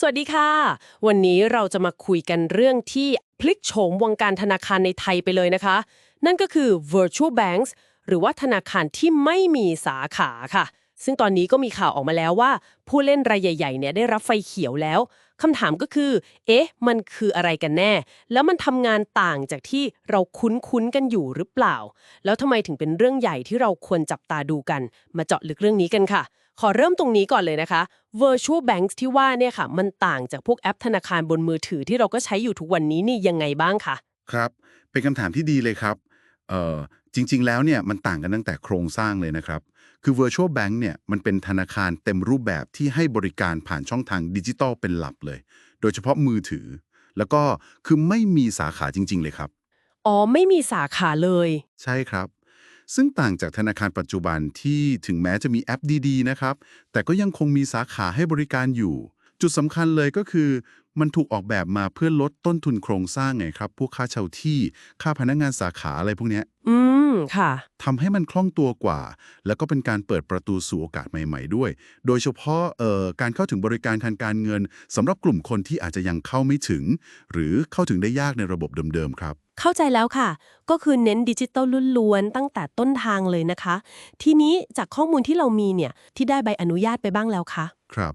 สวัสดีค่ะ วันนี้เราจะมาคุยกันเรื่องที่พลิกโฉมวงการธนาคารในไทยไปเลยนะคะ นั่นก็คือ virtual banks หรือว่าธนาคารที่ไม่มีสาขาค่ะ ซึ่งตอนนี้ก็มีข่าวออกมาแล้วว่า ผู้เล่นรายใหญ่ๆเนี่ยได้รับไฟเขียวแล้ว คำถามก็คือ เอ๊ะ มันคืออะไรกันแน่ แล้วมันทำงานต่างจากที่เราคุ้นๆกันอยู่หรือเปล่า แล้วทำไมถึงเป็นเรื่องใหญ่ที่เราควรจับตาดูกัน มาเจาะลึกเรื่องนี้กันค่ะ ขอเริ่มตรงนี้ก่อนเลยนะคะ virtual banks ที่ว่าเนี่ยค่ะ มันต่างจากพวกแอปธนาคารบนมือถือที่เราก็ใช้อยู่ทุกวันนี้นี่ยังไงบ้างคะครับ เป็นคำถามที่ดีเลยครับเอ่อจริง ๆ แล้วเนี่ยมันต่างกันตั้งแต่โครงสร้างเลยนะครับ คือ virtual bank เนี่ยมันเป็นธนาคารเต็มรูปแบบที่ให้บริการผ่านช่องทางดิจิตอลเป็นหลักเลย โดยเฉพาะมือถือ แล้วก็คือไม่มีสาขาจริง ๆ เลยครับ อ๋อ ไม่มีสาขาเลย ใช่ครับ ซึ่งต่างจากธนาคารปัจจุบันที่ถึงแม้จะมีแอปดี ๆ นะครับ แต่ก็ยังคงมีสาขาให้บริการอยู่ จุดสำคัญเลยก็คือ มันถูกออกแบบมาเพื่อลดต้นทุนโครงสร้างไงครับ พวกค่าเช่าที่ ค่าพนักงานสาขาอะไรพวกเนี้ยอืม ค่ะ ทำให้มันคล่องตัวกว่า แล้วก็เป็นการเปิดประตูสู่โอกาสใหม่ ๆ ด้วย โดยเฉพาะเอ่อการเข้าถึงบริการทางการเงินสำหรับกลุ่มคนที่อาจจะยังเข้าไม่ถึง หรือเข้าถึงได้ยากในระบบเดิมๆครับ เข้าใจแล้วค่ะ ก็คือเน้นดิจิตอลล้วนๆตั้งแต่ต้นทางเลยนะคะ ทีนี้จากข้อมูลที่เรามีเนี่ยที่ได้ใบอนุญาตไปบ้างแล้วคะ ครับ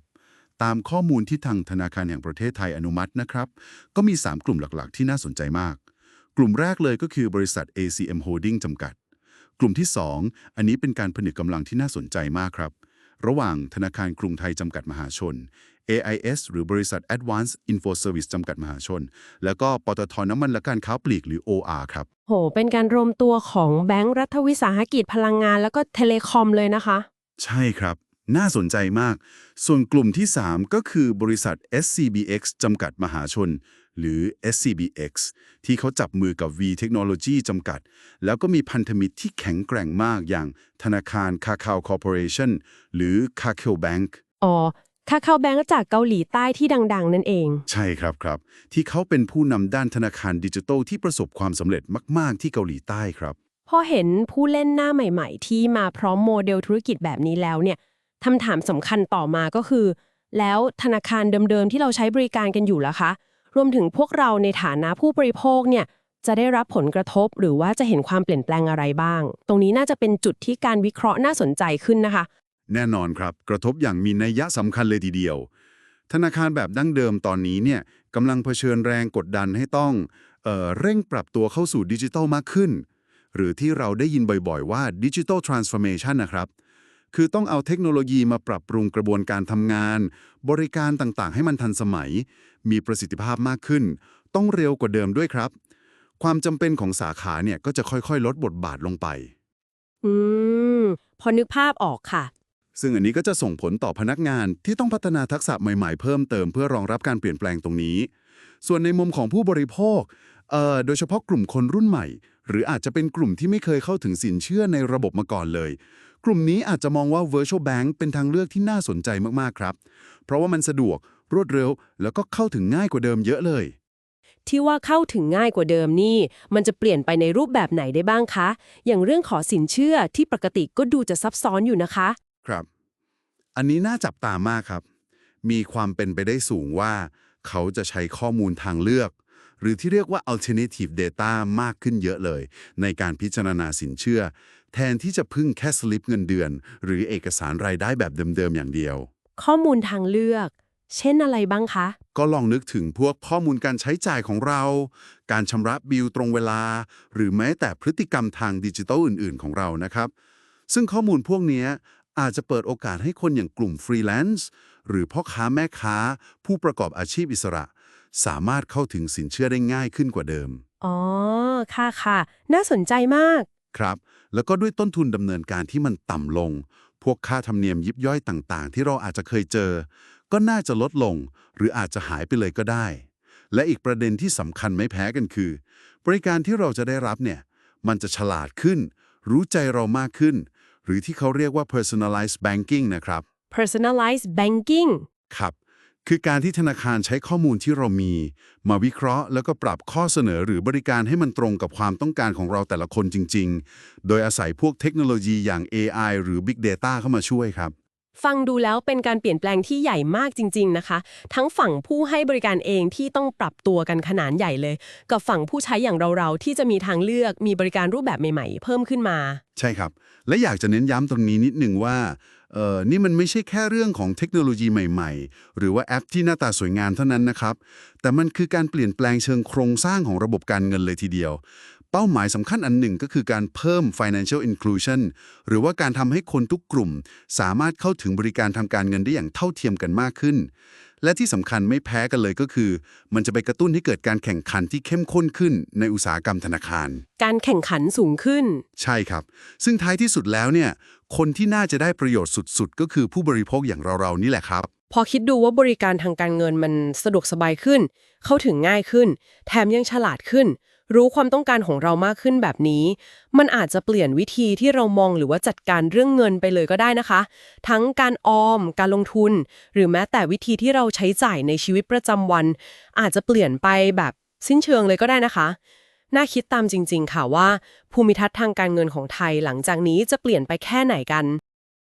ตามข้อมูลที่ทางธนาคารแห่งประเทศไทยอนุมัตินะครับ ก็มี 3 กลุ่มหลักๆ ที่น่าสนใจมาก กลุ่มแรกเลยก็คือบริษัท ACM Holding จำกัด กลุ่มที่ 2 อันนี้เป็นการผนึกกำลังที่น่าสนใจมากครับ ระหว่างธนาคารกรุงไทยจำกัดมหาชน AIS หรือบริษัท Advanced Info Service จำกัดมหาชน แล้วก็ปตทน้ำมันและการค้าปลีกหรือ OR ครับ โห เป็นการรวมตัวของแบงก์รัฐวิสาหกิจพลังงาน แล้วก็เทเลคอมเลยนะคะ ใช่ครับ น่าสนใจมาก ส่วนกลุ่มที่ 3 ก็คือบริษัท SCBX จำกัดมหาชน หรือ SCBX ที่เขาจับมือกับ V Technology จำกัด แล้วก็มีพันธมิตรที่แข็งแกร่งมากอย่างธนาคาร Kakao Corporation หรือ Kakao Bank อ๋อค่าเข้าแบงก์จากเกาหลีใต้ที่ดัง ๆ นั่นเอง ใช่ครับครับ ที่เขาเป็นผู้นำด้านธนาคารดิจิทัลที่ประสบความสำเร็จมาก ๆ ที่เกาหลีใต้ครับ พอเห็นผู้เล่นหน้าใหม่ ๆ ที่มาพร้อมโมเดลธุรกิจแบบนี้แล้วเนี่ย คำถามสำคัญต่อมาก็คือ แล้วธนาคารเดิมๆ ที่เราใช้บริการกันอยู่ล่ะคะ รวมถึงพวกเราในฐานะผู้บริโภคเนี่ยจะได้รับผลกระทบหรือว่าจะเห็นความเปลี่ยนแปลงอะไรบ้าง ตรงนี้น่าจะเป็นจุดที่การวิเคราะห์น่าสนใจขึ้นนะคะ แน่นอนครับ กระทบอย่างมีนัยยะสำคัญเลยทีเดียว ธนาคารแบบดั้งเดิมตอนนี้เนี่ยกำลังเผชิญแรงกดดันให้ต้องเอ่อเร่งปรับตัวเข้าสู่ดิจิทัลมากขึ้น หรือที่เราได้ยินบ่อยๆว่าดิจิทัลทรานส์ฟอร์เมชันนะครับ คือต้องเอาเทคโนโลยีมาปรับปรุงกระบวนการทำงาน บริการต่างๆ ให้มันทันสมัย มีประสิทธิภาพมากขึ้น ต้องเร็วกว่าเดิมด้วยครับ ความจำเป็นของสาขาเนี่ยก็จะค่อยๆ ลดบทบาทลงไป อืม พอนึกภาพออกค่ะ ซึ่งอันนี้ก็จะส่งผลต่อพนักงานที่ต้องพัฒนาทักษะใหม่ๆ เพิ่มเติมเพื่อรองรับการเปลี่ยนแปลงตรงนี้ ส่วนในมุมของผู้บริโภคเอ่อโดยเฉพาะกลุ่มคนรุ่นใหม่ หรืออาจจะเป็นกลุ่มที่ไม่เคยเข้าถึงสินเชื่อในระบบมาก่อนเลย กลุ่มนี้อาจจะมองว่า virtual bank เป็นทางเลือกที่น่าสนใจมากๆครับ เพราะว่ามันสะดวกรวดเร็ว แล้วก็เข้าถึงง่ายกว่าเดิมเยอะเลย ที่ว่าเข้าถึงง่ายกว่าเดิมนี่ มันจะเปลี่ยนไปในรูปแบบไหนได้บ้างคะ อย่างเรื่องขอสินเชื่อที่ปกติก็ดูจะซับซ้อนอยู่นะคะ ครับ อันนี้น่าจับตามากครับ มีความเป็นไปได้สูงว่า เขาจะใช้ข้อมูลทางเลือก หรือที่เรียกว่า alternative data มากขึ้นเยอะเลย ในการพิจารณาสินเชื่อ แทนที่จะพึ่งแค่สลิปเงินเดือน หรือเอกสารรายได้แบบเดิมๆอย่างเดียว ข้อมูลทางเลือก เช่นอะไรบ้างคะ ก็ลองนึกถึงพวกข้อมูลการใช้จ่ายของเรา การชำระบิลตรงเวลา หรือแม้แต่พฤติกรรมทางดิจิทัลอื่น ๆ ของเรานะครับ ซึ่งข้อมูลพวกเนี้ยอาจจะเปิดโอกาสให้คนอย่างกลุ่มฟรีแลนซ์หรือพ่อค้าแม่ค้า ผู้ประกอบอาชีพอิสระ สามารถเข้าถึงสินเชื่อได้ง่ายขึ้นกว่าเดิม อ๋อ ค่ะค่ะ น่าสนใจมาก ครับ แล้วก็ด้วยต้นทุนดำเนินการที่มันต่ำลง พวกค่าธรรมเนียมยิบย่อยต่างๆ ที่เราอาจจะเคยเจอ ก็น่าจะลดลง หรืออาจจะหายไปเลยก็ได้ และอีกประเด็นที่สำคัญไม่แพ้กันคือ บริการที่เราจะได้รับเนี่ย มันจะฉลาดขึ้น รู้ใจเรามากขึ้น หรือที่เขาเรียกว่า personalized banking นะครับ personalized banking ครับ คือการที่ธนาคารใช้ข้อมูลที่เรามี มาวิเคราะห์ แล้วก็ปรับข้อเสนอหรือบริการให้มันตรงกับความต้องการของเราแต่ละคนจริง ๆ โดยอาศัยพวกเทคโนโลยีอย่าง AI หรือ Big Data เข้ามาช่วยครับ ฟังดูแล้วเป็นการเปลี่ยนแปลงที่ใหญ่มากจริง ๆ นะคะ ทั้งฝั่งผู้ให้บริการเองที่ต้องปรับตัวกันขนาดใหญ่เลย กับฝั่งผู้ใช้อย่างเราๆที่จะมีทางเลือกมีบริการรูปแบบใหม่ ๆ เพิ่มขึ้นมา ใช่ครับ และอยากจะเน้นย้ำตรงนี้นิดหนึ่งว่า เออนี่มันไม่ใช่แค่เรื่องของเทคโนโลยีใหม่ๆ หรือว่าแอปที่หน้าตาสวยงามเท่านั้นนะครับ แต่มันคือการเปลี่ยนแปลงเชิงโครงสร้างของระบบการเงินเลยทีเดียว เป้าหมายสำคัญอันหนึ่งก็คือการเพิ่ม financial inclusion หรือว่าการทำให้คนทุกกลุ่ม สามารถเข้าถึงบริการทางการเงินได้อย่างเท่าเทียมกันมากขึ้น และที่สำคัญไม่แพ้กันเลยก็คือ มันจะไปกระตุ้นให้เกิดการแข่งขันที่เข้มข้นขึ้นในอุตสาหกรรมธนาคาร การแข่งขันสูงขึ้น ใช่ครับ ซึ่งท้ายที่สุดแล้วเนี่ย คนที่น่าจะได้ประโยชน์สุดๆ ก็คือผู้บริโภคอย่างเราๆนี่แหละครับ พอคิดดูว่าบริการทางการเงินมันสะดวกสบายขึ้น เข้าถึงง่ายขึ้น แถมยังฉลาดขึ้น รู้ความต้องการของเรามากขึ้นแบบนี้ มันอาจจะเปลี่ยนวิธีที่เรามองหรือว่าจัดการเรื่องเงินไปเลยก็ได้นะคะ ทั้งการออม การลงทุน หรือแม้แต่วิธีที่เราใช้จ่ายในชีวิตประจำวัน อาจจะเปลี่ยนไปแบบสิ้นเชิงเลยก็ได้นะคะ น่าคิดตามจริง ๆ ค่ะว่า ภูมิทัศน์ทางการเงินของไทยหลังจากนี้จะเปลี่ยนไปแค่ไหนกัน